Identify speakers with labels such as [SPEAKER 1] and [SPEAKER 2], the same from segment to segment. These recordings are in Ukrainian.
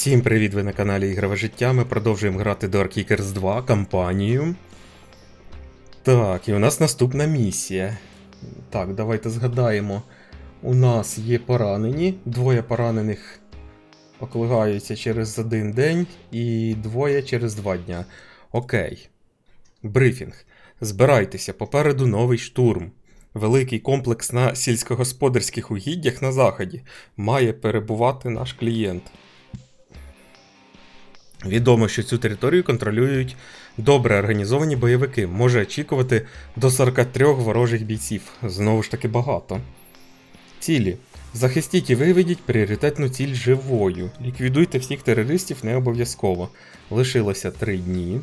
[SPEAKER 1] Всім привіт! Ви на каналі Ігрове життя. Ми продовжуємо грати Dark Kickers 2 кампанію. Так, і у нас наступна місія. Так, давайте згадаємо. У нас є поранені. Двоє поранених оклигаються через один день, і двоє через два дня. Окей. Брифінг. Збирайтеся, попереду новий штурм. Великий комплекс на сільськогосподарських угіддях на заході. Має перебувати наш клієнт. Відомо, що цю територію контролюють добре організовані бойовики. Може очікувати до 43 ворожих бійців. Знову ж таки багато. Цілі. Захистіть і виведіть пріоритетну ціль живою. Ліквідуйте всіх терористів не обов'язково. Лишилося 3 дні.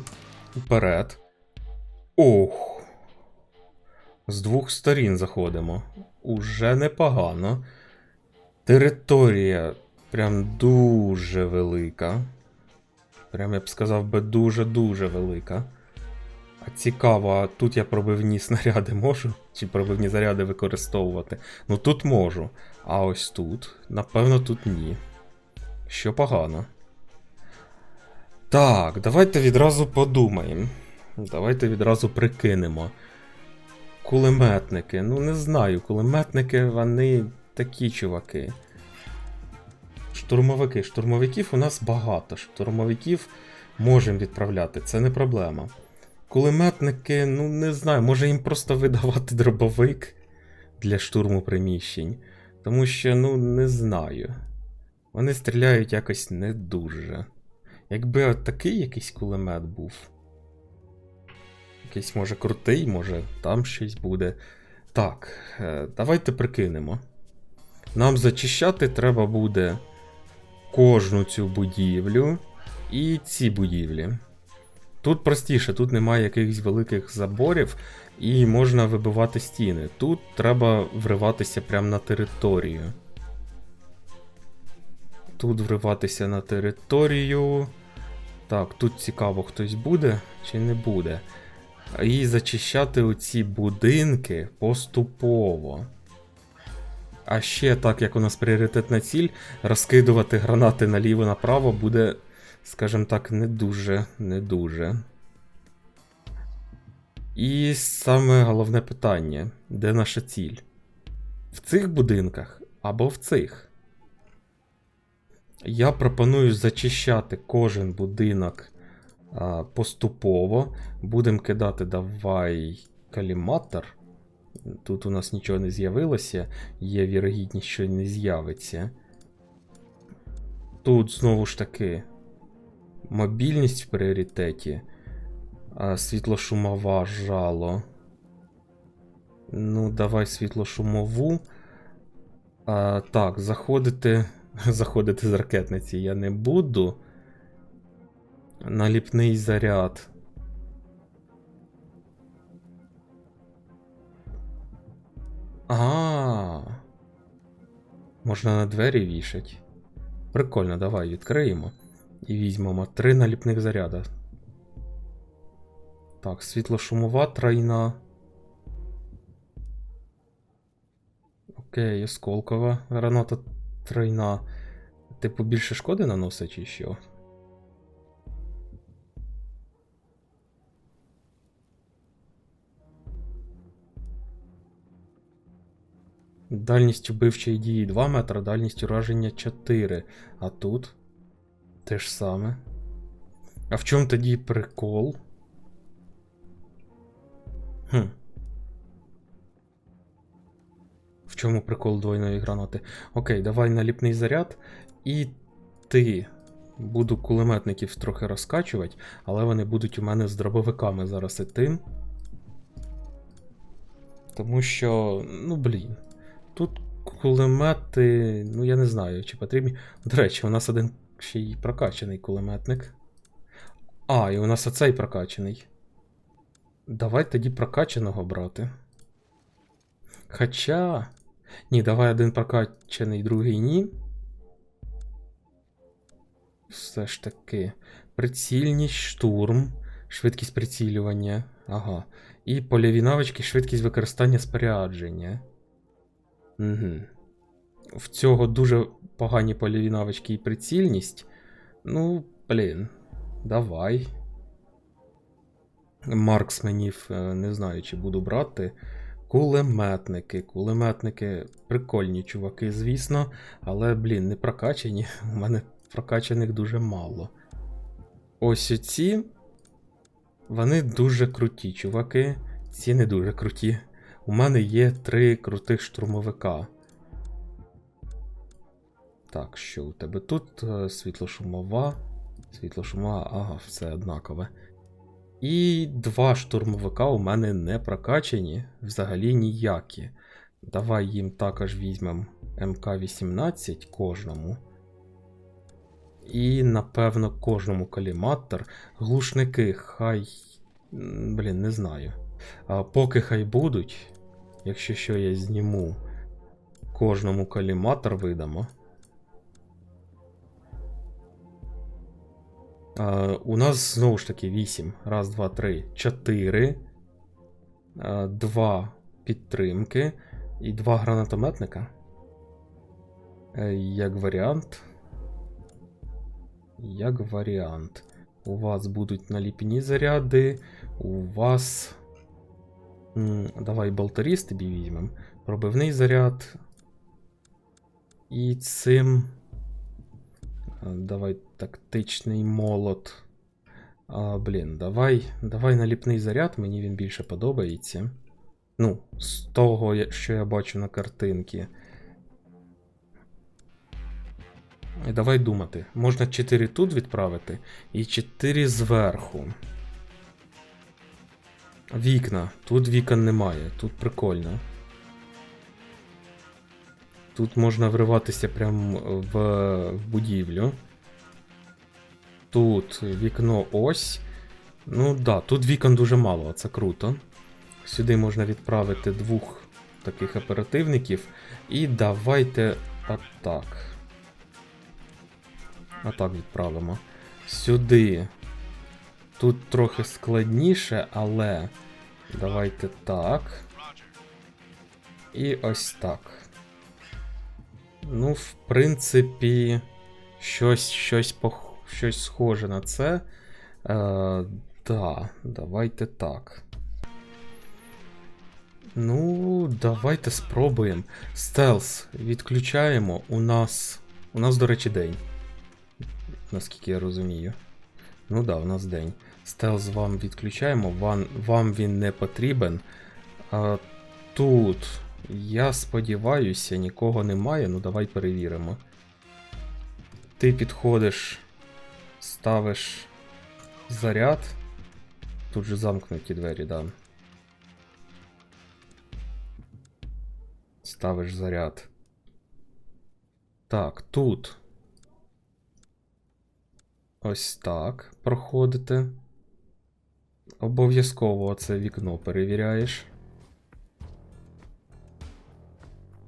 [SPEAKER 1] Вперед. Ох. З двох сторін заходимо. Уже непогано. Територія прям дуже велика. Прям я б сказав би дуже-дуже велика. А цікаво, а тут я пробивні снаряди можу? Чи пробивні заряди використовувати? Ну тут можу. А ось тут, напевно, тут ні. Що погано. Так, давайте відразу подумаємо. Давайте відразу прикинемо. Кулеметники. Ну, не знаю, кулеметники вони такі чуваки. Штурмовики. Штурмовиків у нас багато. Штурмовиків можемо відправляти, це не проблема. Кулеметники, ну не знаю, може їм просто видавати дробовик для штурму приміщень. Тому що, ну, не знаю. Вони стріляють якось не дуже. Якби от такий якийсь кулемет був. Якийсь, може, крутий, може, там щось буде. Так, е, давайте прикинемо. Нам зачищати треба буде кожну цю будівлю і ці будівлі. Тут простіше, тут немає якихось великих заборів і можна вибивати стіни. Тут треба вриватися прямо на територію. Тут вриватися на територію. Так, тут цікаво, хтось буде чи не буде. І зачищати оці будинки поступово. А ще, так як у нас пріоритетна ціль, розкидувати гранати наліво-направо буде, скажімо так, не дуже, не дуже. І саме головне питання: де наша ціль? В цих будинках або в цих? Я пропоную зачищати кожен будинок а, поступово. Будемо кидати давай каліматор. Тут у нас нічого не з'явилося, є вірогідність, що не з'явиться. Тут знову ж таки мобільність в пріоритеті, світлошумова жало. Ну, давай світлошумову. А, Так, заходити. Заходити з ракетниці я не буду. Наліпний заряд. А. Можна на двері вішать. Прикольно, давай відкриємо. І візьмемо три наліпних заряда. Так, світлошумова тройна. Окей, осколкова граната тройна. Типу більше шкоди наносить чи що? Дальність вбивчої дії 2 метра, дальність ураження 4. А тут те ж саме. А в чому тоді прикол? Хм. В чому прикол двойної гранати? Окей, давай наліпний заряд. І ти. Буду кулеметників трохи розкачувати, але вони будуть у мене з дробовиками зараз іти. Тому що, ну блін. Тут кулемети, ну я не знаю, чи потрібні. До речі, у нас один ще й прокачаний кулеметник. А, і у нас оцей прокачаний. Давай тоді прокачаного брати. Хоча. Ні, давай один прокачаний, другий ні. Все ж таки. Прицільність, штурм, швидкість прицілювання. Ага. І польові навички, швидкість використання спорядження. Угу. В цього дуже погані польові навички і прицільність. Ну, блін, давай. Марксменів е, не знаю, чи буду брати. Кулеметники. Кулеметники прикольні чуваки, звісно, але, блін, не прокачані. У мене прокачаних дуже мало. Ось оці. Вони дуже круті, чуваки. Ці не дуже круті. У мене є три крутих штурмовика. Так, що у тебе тут? Е, Світлошумова. Світлошумова, ага, все однакове. І два штурмовика у мене не прокачані, взагалі ніякі. Давай їм також візьмемо МК-18 кожному. І, напевно, кожному каліматор. Глушники, хай. Блін, не знаю. А поки хай будуть. Якщо що я зніму, кожному каліматор видамо. А, у нас знову ж таки 8. Раз, два, три, 4. А, Два підтримки. І два гранатометника. Е, Як варіант. Як варіант. У вас будуть наліпні заряди. У вас. Давай болтаріс тобі візьмемо. Пробивний заряд. І цим. Давай тактичний молот. А, блін, давай, давай наліпний заряд, мені він більше подобається. Ну, з того, що я бачу на картинці. Давай думати. Можна 4 тут відправити і 4 зверху. Вікна. Тут вікон немає, тут прикольно. Тут можна вриватися прямо в, в будівлю. Тут вікно ось. Ну да, тут вікон дуже мало, це круто. Сюди можна відправити двох таких оперативників. І давайте атак. Атак відправимо. Сюди. Тут трохи складніше, але. Давайте так. І ось так. Ну, в принципі, щось, щось, пох... щось схоже на це. Е, да, давайте так. Ну, давайте спробуємо. Стелс відключаємо. У нас. У нас, до речі, день. Наскільки я розумію. Ну да, у нас день. Стелс вам відключаємо, вам, вам він не потрібен. А, тут, я сподіваюся, нікого немає. Ну давай перевіримо. Ти підходиш, ставиш заряд. Тут же замкнуті двері, да. Ставиш заряд. Так, тут. Ось так проходите. Обов'язково це вікно перевіряєш.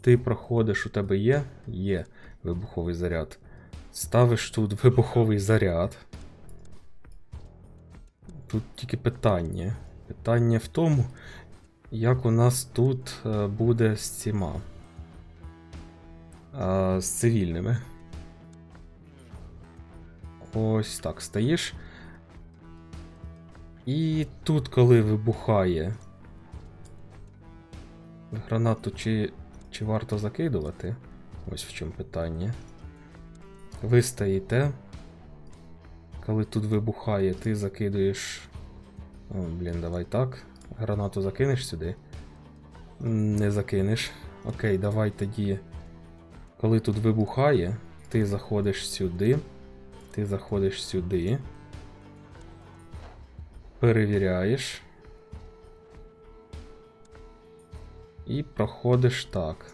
[SPEAKER 1] Ти проходиш, у тебе є? Є вибуховий заряд. Ставиш тут вибуховий заряд. Тут тільки питання. Питання в тому, як у нас тут е, буде з ціма. А, з цивільними. Ось так стоїш. І тут, коли вибухає. Гранату чи, чи варто закидувати? Ось в чому питання. Ви стоїте. Коли тут вибухає, ти закидуєш. О, блін, давай так. Гранату закинеш сюди. Не закинеш. Окей, давай тоді. Коли тут вибухає, ти заходиш сюди. Ти заходиш сюди. Перевіряєш. І проходиш так.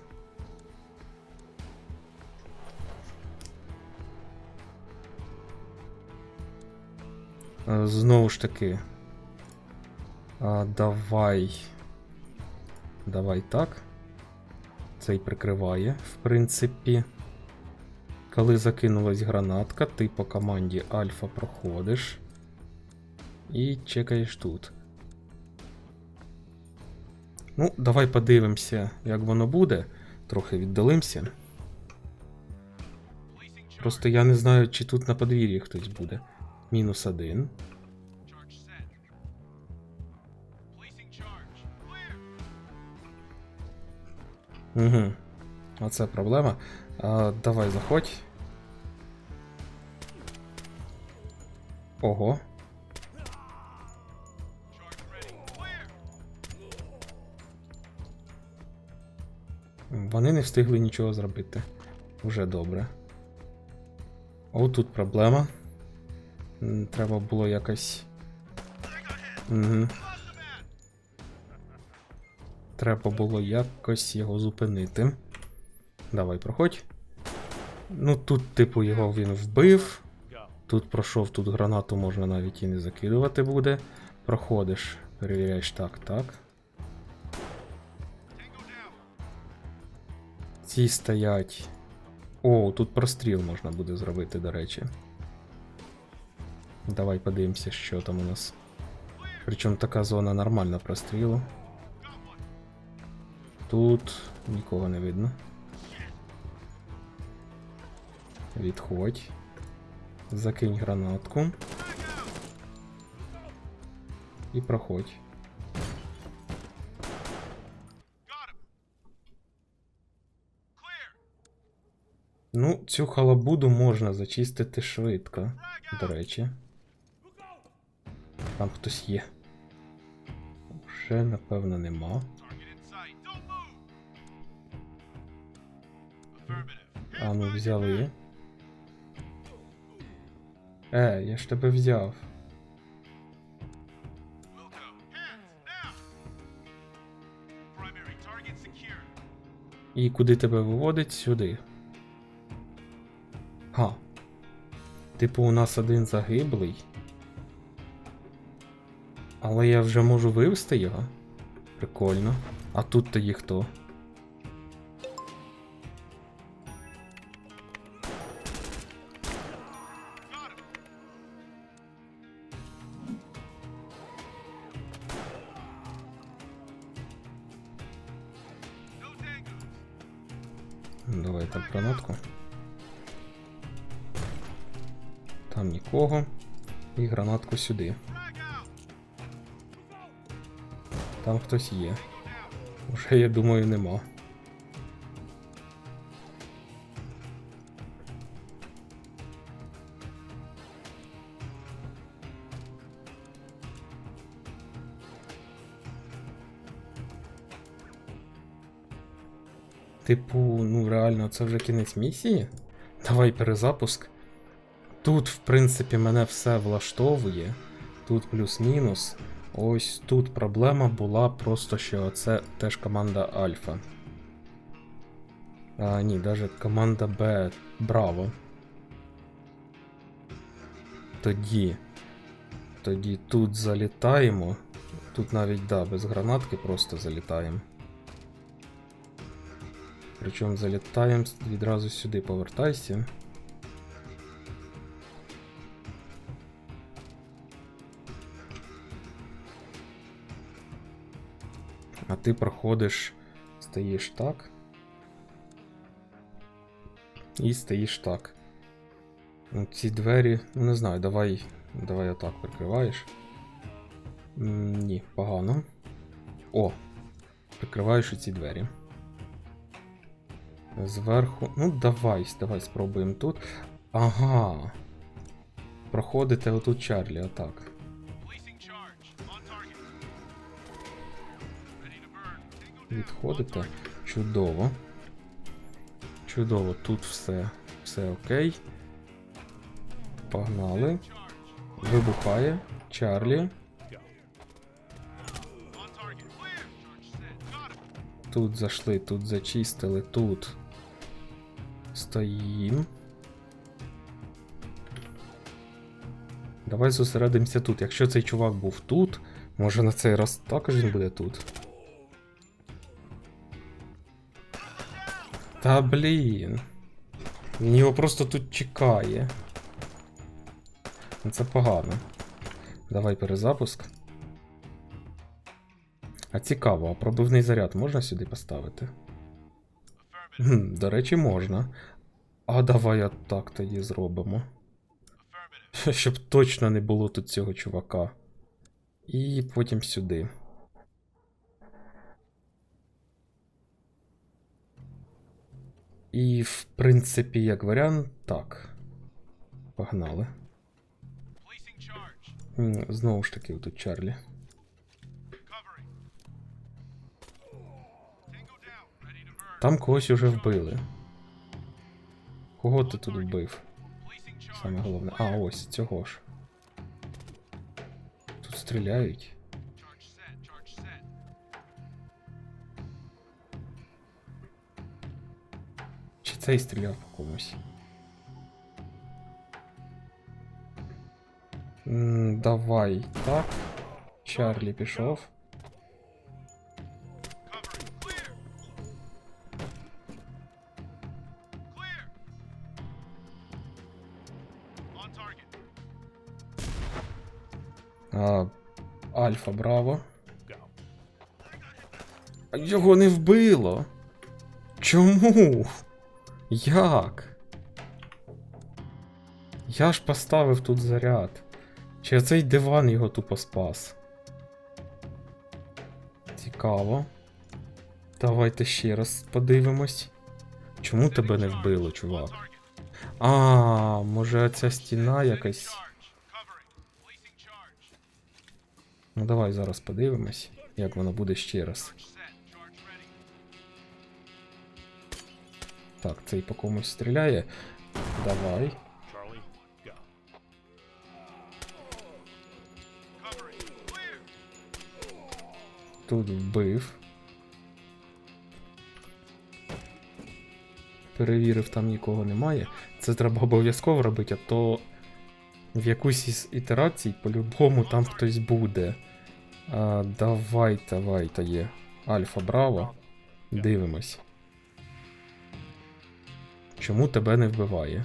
[SPEAKER 1] Е, Знову ж таки. А, давай. Давай так. Цей прикриває, в принципі. Коли закинулась гранатка, ти по команді Альфа проходиш і чекаєш тут. Ну, давай подивимося, як воно буде. Трохи віддалимося. Просто я не знаю, чи тут на подвір'ї хтось буде. Мінус один. Угу. Оце проблема. А, давай, заходь. Ого. Вони не встигли нічого зробити. Уже добре. О, тут проблема. Треба було якось. Угу. Треба було якось його зупинити. Давай, проходь. Ну тут, типу, його він вбив. Тут пройшов, тут гранату можна навіть і не закидувати буде. Проходиш, перевіряєш так, так. Ці стоять. О, тут простріл можна буде зробити, до речі. Давай подивимося, що там у нас. Причому така зона нормальна прострілу. Тут нікого не видно. Відходь. Закинь гранатку. І проходь. Ну, цю халабуду можна зачистити швидко, до речі. Там хтось є. Вже, напевно, нема. А ну взяли. Е, я ж тебе взяв. І куди тебе виводить? Сюди. Типу, у нас один загиблий. Але я вже можу вивести його. Прикольно. А тут тоді хто? І сюди. Там хтось є. Уже, я думаю, нема. Типу, ну реально, це вже кінець місії? Давай перезапуск. Тут, в принципі, мене все влаштовує. Тут плюс-мінус. Ось тут проблема була просто, що це теж команда Альфа. А, ні, навіть команда Б Браво. Тоді. Тоді тут залітаємо. Тут навіть, да, без гранатки просто залітаємо. Причому залітаємо відразу сюди повертайся. Ти проходиш, стоїш так. І стоїш так. Ну, Ці двері, ну не знаю, давай. Давай отак прикриваєш. Ні, погано. О! Прикриваєш ці двері. Зверху. Ну, давай, давай спробуємо тут. Ага. Проходите отут Чарлі, отак. Відходите. Чудово. Чудово, тут все. Все окей. Погнали. Вибухає. Чарлі. Тут зайшли, тут зачистили, тут. Стоїм. Давай зосередимося тут. Якщо цей чувак був тут, може на цей раз також він буде тут. Та блін. Він його просто тут чекає. Це погано. Давай перезапуск. А цікаво, а пробивний заряд можна сюди поставити? Хм, До речі, можна. А давай отак тоді зробимо. Щоб точно не було тут цього чувака. І потім сюди. І, в принципі, як варіант, так. Погнали. Знову ж таки, тут Чарлі. Там когось уже вбили. Кого ти тут вбив? Саме головне. А, ось цього ж. Тут стріляють. Чи цей стріляв по комусь? М, Давай так. Чарлі пішов.
[SPEAKER 2] Covering. Clear. Clear. On target.
[SPEAKER 1] А, Альфа Браво. А Його не вбило. Чому? Як? Я ж поставив тут заряд. Чи цей диван його тупо спас? Цікаво. Давайте ще раз подивимось. Чому тебе не вбило, чувак? А, може ця стіна якась. Ну давай зараз подивимось, як воно буде ще раз. Так, цей по комусь стріляє. Давай. Тут вбив. Перевірив, там нікого немає. Це треба обов'язково робити, а то в якусь із ітерацій по-любому там хтось буде. А, давай, давай, та є. Альфа Браво. Дивимось. Чому тебе не вбиває?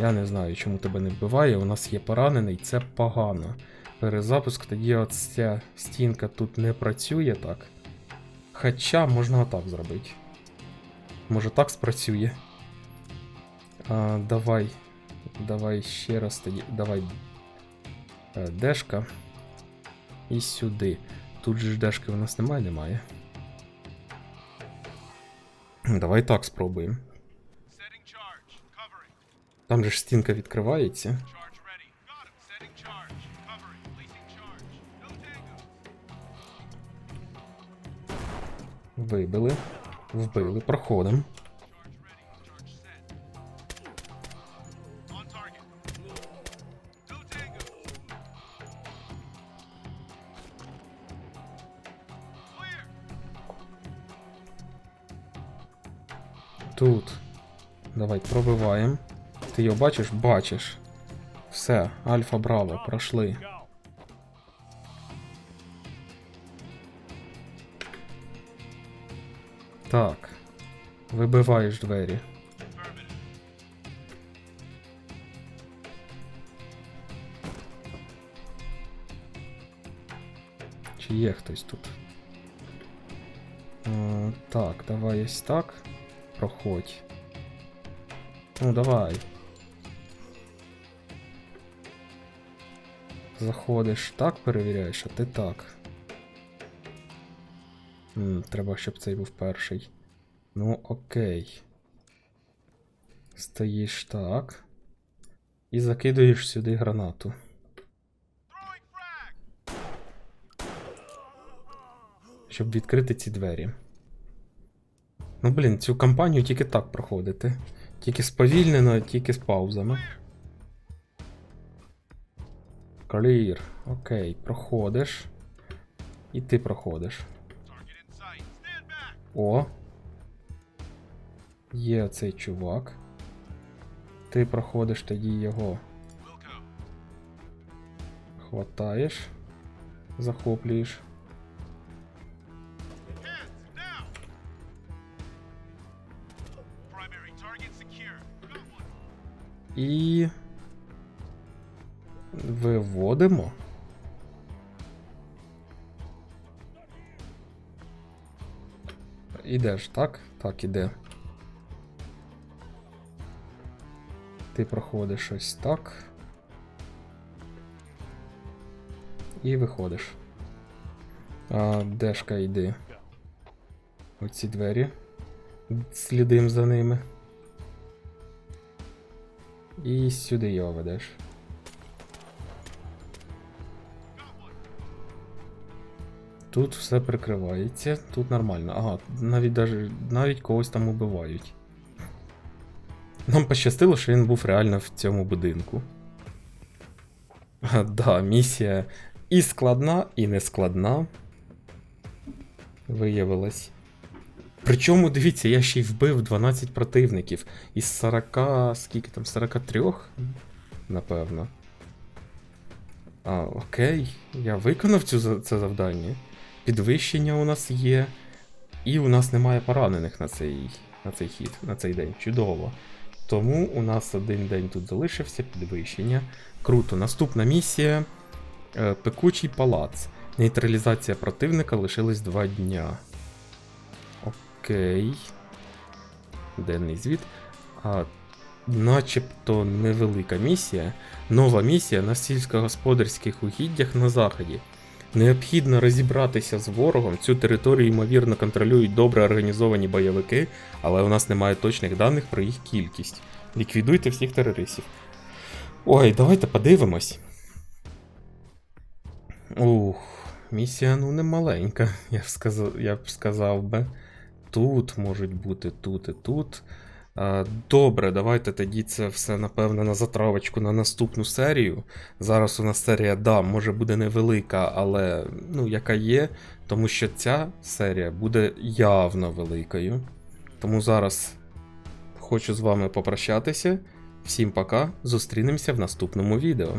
[SPEAKER 1] Я не знаю, чому тебе не вбиває. У нас є поранений, це погано. Перезапуск, тоді от ця стінка тут не працює так. Хоча можна отак зробити. Може так спрацює. А, давай. Давай ще раз тоді. Давай. Е, Дешка. І сюди. Тут же ж дешки у нас немає, немає. Давай так спробуємо. Там же ж стінка відкривається. Вибили. Вбили. Проходимо. Пробиваємо. Ти його бачиш? Бачиш. Все, Альфа Браво, пройшли. Так. Вибиваєш двері. Чи є хтось тут? Е, так, давай ось так. Проходь. Ну, давай. Заходиш так, перевіряєш, а ти так. М, треба, щоб цей був перший. Ну, окей. Стоїш так. І закидуєш сюди гранату. Щоб відкрити ці двері. Ну, блін, цю кампанію тільки так проходити. Тільки сповільнено, тільки з паузами. Clear. Окей, проходиш. І ти проходиш. О. Є цей чувак. Ти проходиш тоді його. Хватаєш. Захоплюєш. І. Виводимо. ідеш, так? Так, іде. Ти проходиш ось так. І виходиш. А, Дешка йди. Оці двері. Слідим за ними. І сюди його ведеш. Тут все прикривається, тут нормально. Ага, навіть даже, навіть когось там убивають. Нам пощастило, що він був реально в цьому будинку. А, да, місія і складна, і не складна. Виявилась. Причому, дивіться, я ще й вбив 12 противників із 40. скільки там, 43? Напевно. А, окей. Я виконав цю, це завдання. Підвищення у нас є. І у нас немає поранених на цей, на цей хід, на цей день. Чудово. Тому у нас один день тут залишився, підвищення. Круто. Наступна місія. Е, Пекучий палац. Нейтралізація противника лишилось 2 дня. Окей. Денний звіт. А, начебто невелика місія. Нова місія на сільськогосподарських угіддях на заході. Необхідно розібратися з ворогом. Цю територію, ймовірно, контролюють добре організовані бойовики, але у нас немає точних даних про їх кількість. Ліквідуйте всіх терористів. Ой, давайте подивимось. Ух, місія ну не маленька, я б сказав, я б сказав би. Тут можуть бути тут і тут. Добре, давайте тоді це все напевно на затравочку на наступну серію. Зараз у нас серія, да, може буде невелика, але ну, яка є, тому що ця серія буде явно великою. Тому зараз хочу з вами попрощатися. Всім пока, зустрінемося в наступному відео.